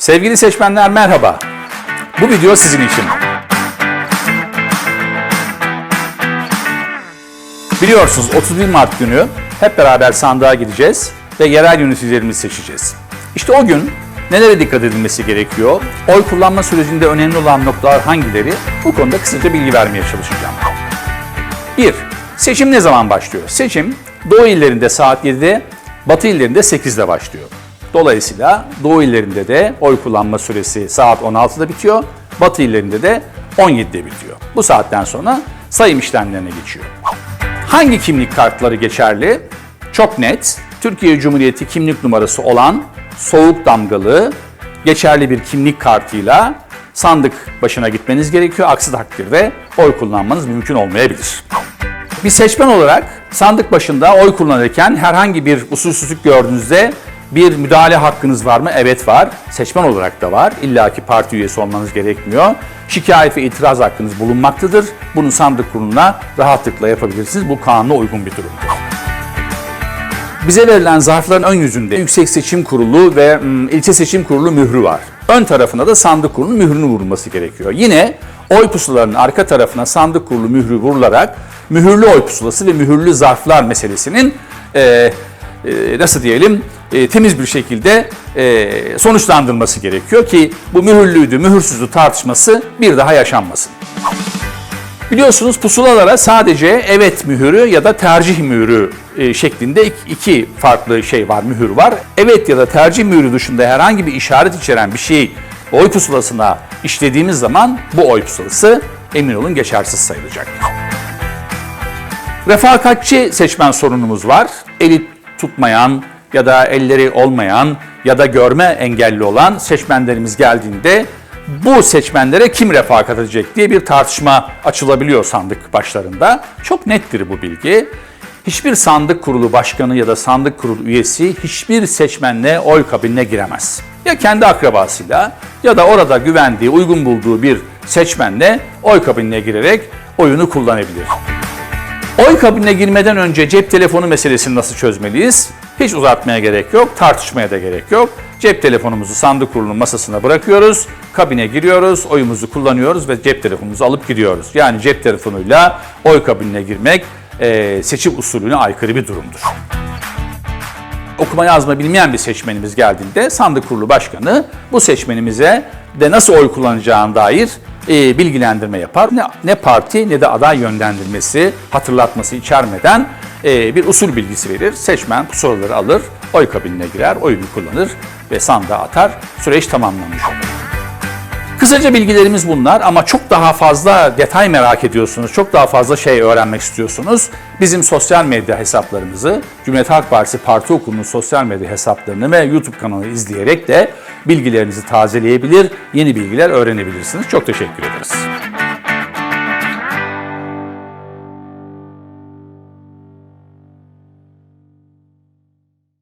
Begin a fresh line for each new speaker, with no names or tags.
Sevgili seçmenler merhaba. Bu video sizin için. Biliyorsunuz 31 Mart günü hep beraber sandığa gideceğiz ve yerel yöneticilerimizi seçeceğiz. İşte o gün nelere dikkat edilmesi gerekiyor? Oy kullanma sürecinde önemli olan noktalar hangileri? Bu konuda kısaca bilgi vermeye çalışacağım. 1. Seçim ne zaman başlıyor? Seçim Doğu illerinde saat 7'de, Batı illerinde 8'de başlıyor. Dolayısıyla Doğu illerinde de oy kullanma süresi saat 16'da bitiyor, Batı illerinde de 17'de bitiyor. Bu saatten sonra sayım işlemlerine geçiyor. Hangi kimlik kartları geçerli? Çok net. Türkiye Cumhuriyeti kimlik numarası olan soğuk damgalı geçerli bir kimlik kartıyla sandık başına gitmeniz gerekiyor. Aksi takdirde oy kullanmanız mümkün olmayabilir. Bir seçmen olarak sandık başında oy kullanırken herhangi bir usulsüzlük gördüğünüzde bir müdahale hakkınız var mı? Evet var. Seçmen olarak da var. İlla ki parti üyesi olmanız gerekmiyor. Şikayet ve itiraz hakkınız bulunmaktadır. Bunu sandık kuruluna rahatlıkla yapabilirsiniz. Bu kanuna uygun bir durumdur. Bize verilen zarfların ön yüzünde Yüksek Seçim Kurulu ve mm, İlçe Seçim Kurulu mührü var. Ön tarafına da sandık kurulunun mührünü vurulması gerekiyor. Yine oy pusulalarının arka tarafına sandık kurulu mührü vurularak mühürlü oy pusulası ve mühürlü zarflar meselesinin e, e, nasıl diyelim e, temiz bir şekilde e, sonuçlandırılması gerekiyor ki bu mühürlüydü, mühürsüzdü tartışması bir daha yaşanmasın. Biliyorsunuz pusulalara sadece evet mühürü ya da tercih mühürü e, şeklinde ik- iki farklı şey var, mühür var. Evet ya da tercih mühürü dışında herhangi bir işaret içeren bir şey oy pusulasına işlediğimiz zaman bu oy pusulası emin olun geçersiz sayılacak. Refakatçi seçmen sorunumuz var. Eli tutmayan ya da elleri olmayan ya da görme engelli olan seçmenlerimiz geldiğinde bu seçmenlere kim refakat edecek diye bir tartışma açılabiliyor sandık başlarında. Çok nettir bu bilgi. Hiçbir sandık kurulu başkanı ya da sandık kurulu üyesi hiçbir seçmenle oy kabinine giremez. Ya kendi akrabasıyla ya da orada güvendiği, uygun bulduğu bir seçmenle oy kabinine girerek oyunu kullanabilir. Kabinine girmeden önce cep telefonu meselesini nasıl çözmeliyiz? Hiç uzatmaya gerek yok, tartışmaya da gerek yok. Cep telefonumuzu sandık kurulunun masasına bırakıyoruz, kabine giriyoruz, oyumuzu kullanıyoruz ve cep telefonumuzu alıp gidiyoruz. Yani cep telefonuyla oy kabinine girmek eee, seçim usulüne aykırı bir durumdur okuma yazma bilmeyen bir seçmenimiz geldiğinde sandık kurulu başkanı bu seçmenimize de nasıl oy kullanacağına dair e, bilgilendirme yapar. Ne, ne parti ne de aday yönlendirmesi, hatırlatması içermeden e, bir usul bilgisi verir. Seçmen pusulaları alır, oy kabinine girer, oyunu kullanır ve sandığa atar. Süreç tamamlanmış olur. Kısaca bilgilerimiz bunlar ama çok daha fazla detay merak ediyorsunuz, çok daha fazla şey öğrenmek istiyorsunuz. Bizim sosyal medya hesaplarımızı, Cumhuriyet Halk Partisi Parti Okulu'nun sosyal medya hesaplarını ve YouTube kanalı izleyerek de bilgilerinizi tazeleyebilir, yeni bilgiler öğrenebilirsiniz. Çok teşekkür ederiz.